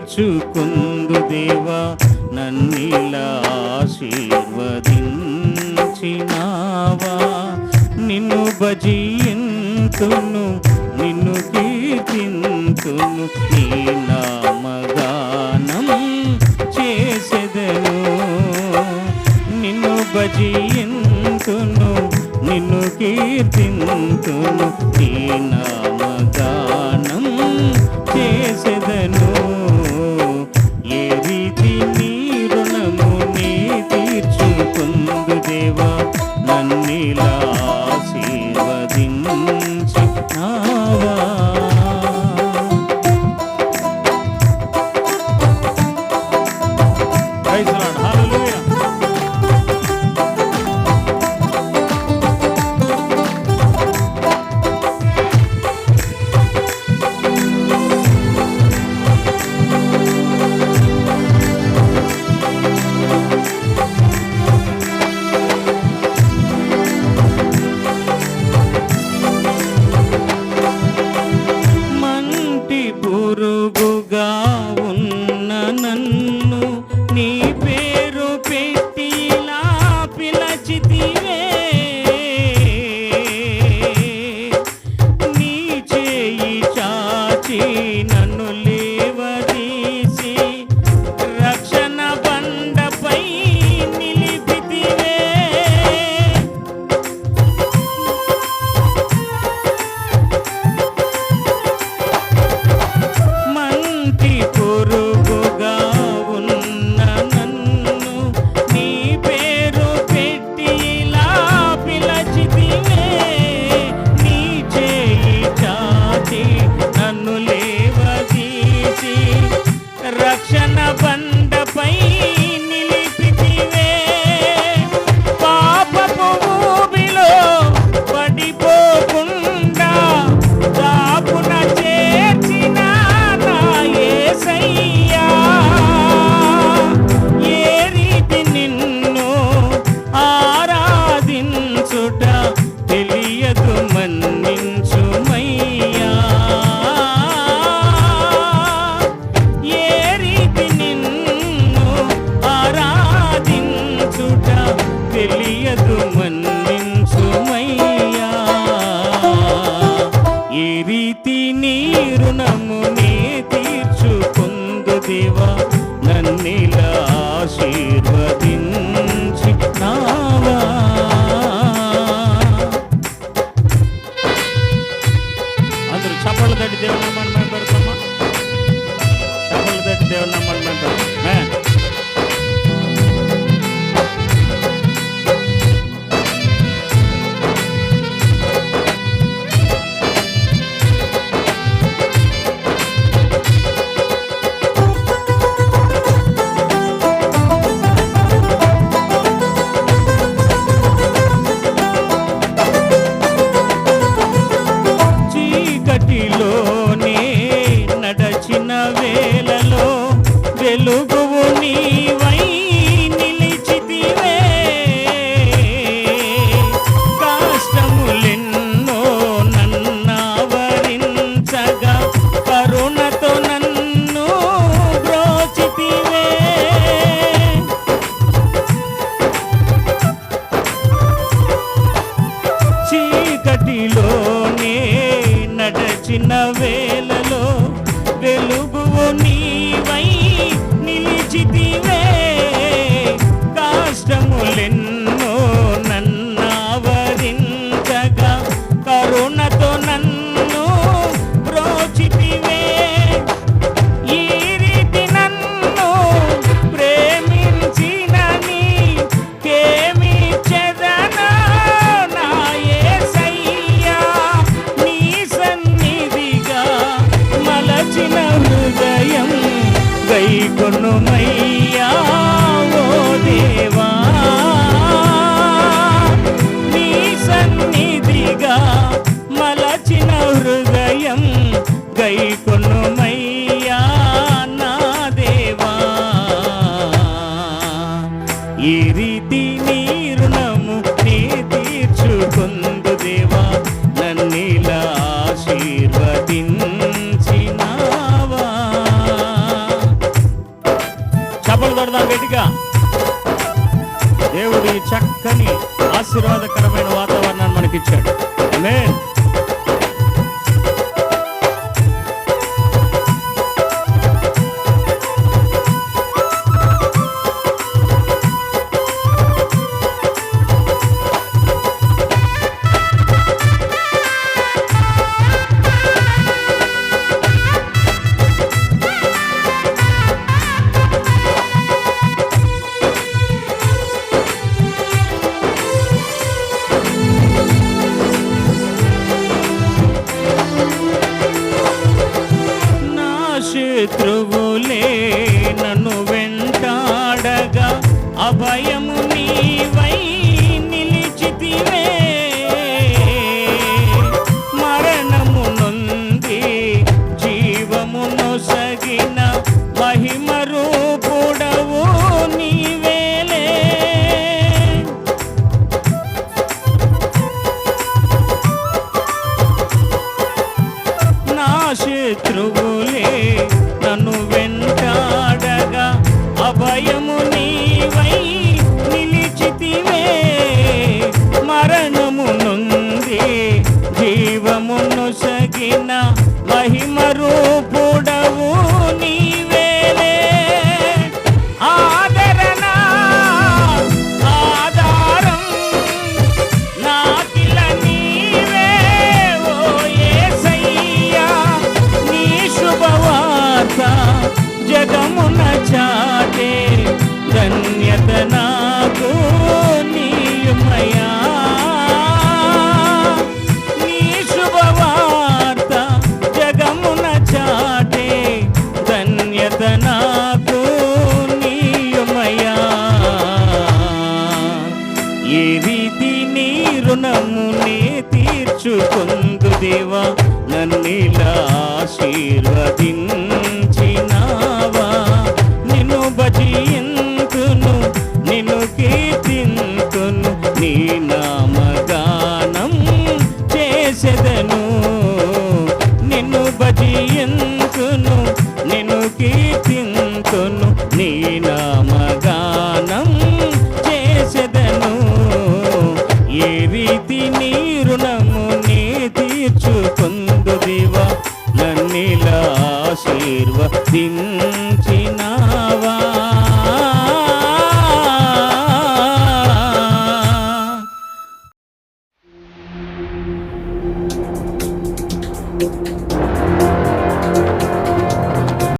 చేర్చుకుందు దేవా నన్నిలా ఆశీర్వదించినావా. నిన్ను భజింతును నిన్ను కీర్తింతును నామగానం చేసేదను. నిన్ను భజింతును నిన్ను కీర్తింతును నామగానం చేసేదను. చీకటిలోనే నడచినవే. కొనుమయ్యా ఓ దేవా. ఆహ్లాదకరమైన వాతావరణాన్ని మనకిచ్చాడు. శత్రువులే నన్ను వెంటాడగా అభయము నీవై నిలిచితివే. మరణము నుండి జీవమును సగిన మహిమరు నేను కీర్తింతును నీ నామగానం చేసేదను. ఏ రీతి నీ రుణము నీ తీర్చుకుందు దివా ఆశీర్వదించు.